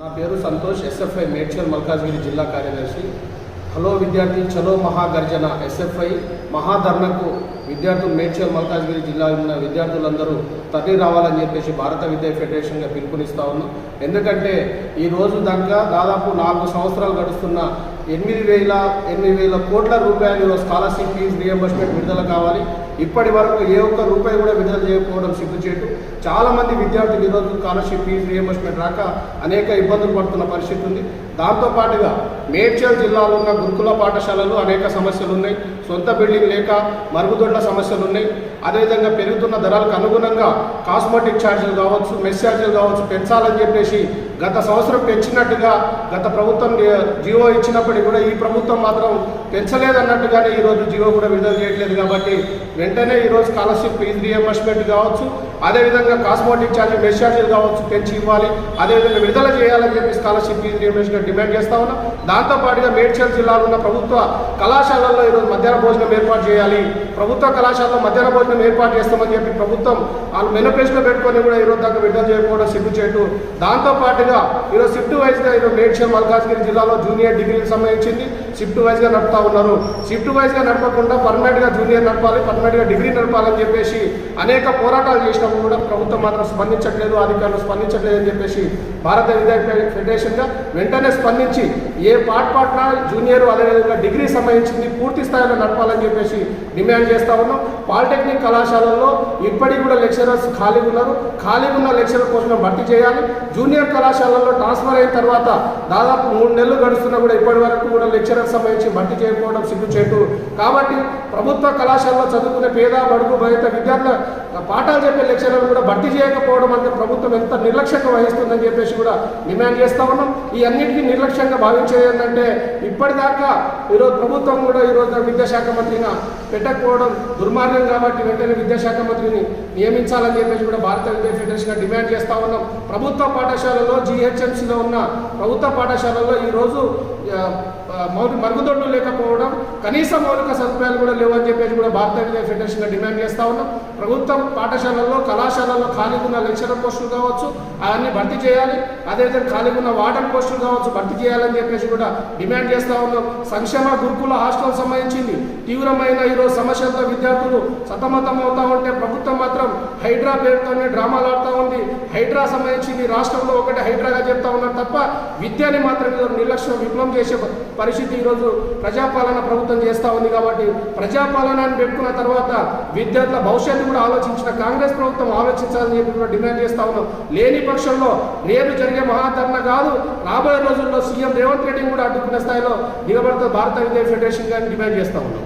నా పేరు సంతోష్ ఎస్ఎఫ్ఐ మేడ్చల్ మల్కాజ్గిరి జిల్లా కార్యదర్శి. హలో విద్యార్థి చలో మహాగర్జన ఎస్ఎఫ్ఐ మహాధర్నకు విద్యార్థులు మేడ్చల్ మల్కాజ్గిరి జిల్లా ఉన్న విద్యార్థులందరూ తరలి రావాలని చెప్పేసి భారత విద్యా ఫెడరేషన్గా పిలుపునిస్తా ఉన్నాం. ఎందుకంటే ఈ రోజు దాకా దాదాపు నాలుగు సంవత్సరాలు గడుస్తున్న ఎనిమిది వేల ఎనిమిది వేల కోట్ల రూపాయలు స్కాలర్షిప్ ఫీజు రియంబర్స్మెంట్ విడుదల కావాలి. ఇప్పటి వరకు ఏ ఒక్క రూపాయి కూడా విడుదల చేయకపోవడం సిగ్గుచేటు. చాలామంది విద్యార్థులు ఈరోజు స్కాలర్షిప్ ఫీజు రియంబర్స్మెంట్ రాక అనేక ఇబ్బందులు పడుతున్న పరిస్థితి ఉంది. దాంతోపాటుగా మేడ్చల్ జిల్లాలో ఉన్న గురుకుల పాఠశాలలు అనేక సమస్యలు ఉన్నాయి సొంత బిల్డింగ్ లేక మరుగుదొడ్ల సమస్యలు ఉన్నాయి అదేవిధంగా పెరుగుతున్న ధరలకు అనుగుణంగా కాస్మెటిక్ ఛార్జీలు కావచ్చు మెస్ ఛార్జీలు కావచ్చు పెంచాలని చెప్పేసి గత సంవత్సరం పెంచినట్టుగా గత ప్రభుత్వం జియో ఇచ్చినప్పటికీ కూడా ఈ ప్రభుత్వం మాత్రం పెంచలేదన్నట్టుగానే ఈరోజు జియో కూడా విడుదల చేయట్లేదు కాబట్టి వెంటనే ఈరోజు స్కాలర్షిప్ ఫీజు రియంబర్స్మెంట్ కావచ్చు అదేవిధంగా కాస్మోటిక్ ఛార్జీ మెస్ ఛార్జీలు కావచ్చు పెంచి ఇవ్వాలి. అదేవిధంగా విడుదల చేయాలని చెప్పి స్కాలర్షిప్ ఫీజు రియంబర్స్మెంట్ డిమాండ్ చేస్తా ఉన్నాం. దాంతోపాటుగా మేడ్చల్ జిల్లాలో ఉన్న ప్రభుత్వ కళాశాలల్లో ఈరోజు మధ్యాహ్న భోజనం ఏర్పాటు చేయాలి. ప్రభుత్వ కళాశాలలో మధ్యాహ్న భోజనం ఏర్పాటు చేస్తామని చెప్పి ప్రభుత్వం వాళ్ళు మెనోపేజ్లో పెట్టుకొని కూడా ఈరోజు దాకా విడుదల చేయకపోవడం సిగ్గుచేటు దాంతోపాటుగా ఈరోజు షిఫ్ట్ వైజ్గా ఈరోజు మేడ్చల్ మల్కాజ్గిరి జిల్లాలో జూనియర్ డిగ్రీకి సంబంధించింది షిఫ్ట్ వైజ్గా నడుపుతా ఉన్నారు. షిఫ్ట్ వైజ్గా నడపకుండా పర్మనెంట్గా జూనియర్ నడపాలి పర్మనెంట్గా డిగ్రీ నడపాలని చెప్పేసి అనేక పోరాటాలు చేసినప్పుడు కూడా ప్రభుత్వం మాత్రం స్పందించట్లేదు అధికారులు స్పందించట్లేదు అని చెప్పేసి భారత విద్యా ఫెడరేషన్గా వెంటనే స్పందించి ఏ పార్ట్ పార్ట్న జూనియర్ అదేవిధంగా డిగ్రీ సంబంధించింది పూర్తి స్థాయిలో నడపాలని చెప్పేసి డిమాండ్ చేస్తా ఉన్నాం. పాలిటెక్నిక్ కళాశాలల్లో ఇప్పటికి కూడా లెక్చరర్స్ ఖాళీగా ఉన్నారు. ఖాళీగా ఉన్న లెక్చరర్ పోస్టులను భర్తీ చేయాలి. జూనియర్ కళాశాలల్లో ట్రాన్స్ఫర్ అయిన తర్వాత దాదాపు మూడు నెలలు గడుస్తున్నా కూడా ఇప్పటి వరకు కూడా లెక్చరర్ సంబంధించి భర్తీ చేయకపోవడం సిగ్గుచేటు కాబట్టి ప్రభుత్వ కళాశాలలో చదువుకునే పేద బడుగు బయట విద్యార్థుల పాఠాలు చెప్పే లెక్చరర్ కూడా భర్తీ చేయకపోవడం అంటే ప్రభుత్వం ఎంత నిర్లక్ష్యంగా వహిస్తుందని చెప్పేసి కూడా డిమాండ్ చేస్తా ఉన్నాం. ఈ అన్నింటినీ నిర్లక్ష్యంగా భావించే ఏంటంటే ఇప్పటిదాకా ఈరోజు ప్రభుత్వం కూడా ఈరోజు విద్యాశాఖ మంత్రిగా పెట్టకపోవడం దుర్మార్గం కాబట్టి వెంటనే విద్యాశాఖ మంత్రిని నియమించాలని చెప్పేసి కూడా భారత విద్యా ఫెడరేషన్గా డిమాండ్ చేస్తా ఉన్నాం. ప్రభుత్వ పాఠశాలలో జీహెచ్ఎంసీలో ఉన్న ప్రభుత్వ పాఠశాలలో ఈరోజు మరుగుదొడ్లు లేకపోవడం కనీస మౌలిక సదుపాయాలు కూడా లేవని చెప్పేసి కూడా భారత విద్యా ఫెడరేషన్గా డిమాండ్ చేస్తా ఉన్నాం ప్రభుత్వం పాఠశాలల్లో కళాశాలల్లో ఖాళీగా ఉన్న లెక్చరర్ పోస్టులు కావచ్చు అవన్నీ భర్తీ చేయాలి. అదేవిధంగా ఖాళీగా ఉన్న వార్డన్ పోస్టులు కావచ్చు భర్తీ చేయాలని చెప్పేసి కూడా డిమాండ్ చేస్తా ఉన్నాం సంక్షేమ గురుకుల హాస్టల్ సంబంధించింది. తీవ్రమైన ఈరోజు సమస్యలతో విద్యార్థులు సతమతం అవుతా ఉంటే ప్రభుత్వం మాత్రం హైడ్రా పేరుతోనే డ్రామాలు ఆడుతూ ఉంది. హైడ్రా సంబంధించింది రాష్ట్రంలో ఒకటి హైడ్రాగా చెప్తా ఉన్నారు తప్ప విద్యని మాత్రం నిర్లక్ష్యం విప్లవం చేసే పరిస్థితి ఈరోజు ప్రజాపాలన ప్రభుత్వం చేస్తూ ఉంది కాబట్టి ప్రజాపాలనాన్ని పెట్టుకున్న తర్వాత విద్యార్థుల భవిష్యత్తు కూడా ఆలోచించిన కాంగ్రెస్ ప్రభుత్వం ఆలోచించాలని చెప్పి కూడా డిమాండ్ చేస్తూ ఉన్నాం. లేని పక్షంలో రేపు జరిగే మహాధరణ కాదు రాబోయే రోజుల్లో సీఎం రేవంత్ రెడ్డిని కూడా అడ్డుకునే స్థాయిలో దిగబడుతూ భారత విద్యా ఫెడరేషన్ గారిని డిమాండ్ చేస్తూ ఉన్నాం.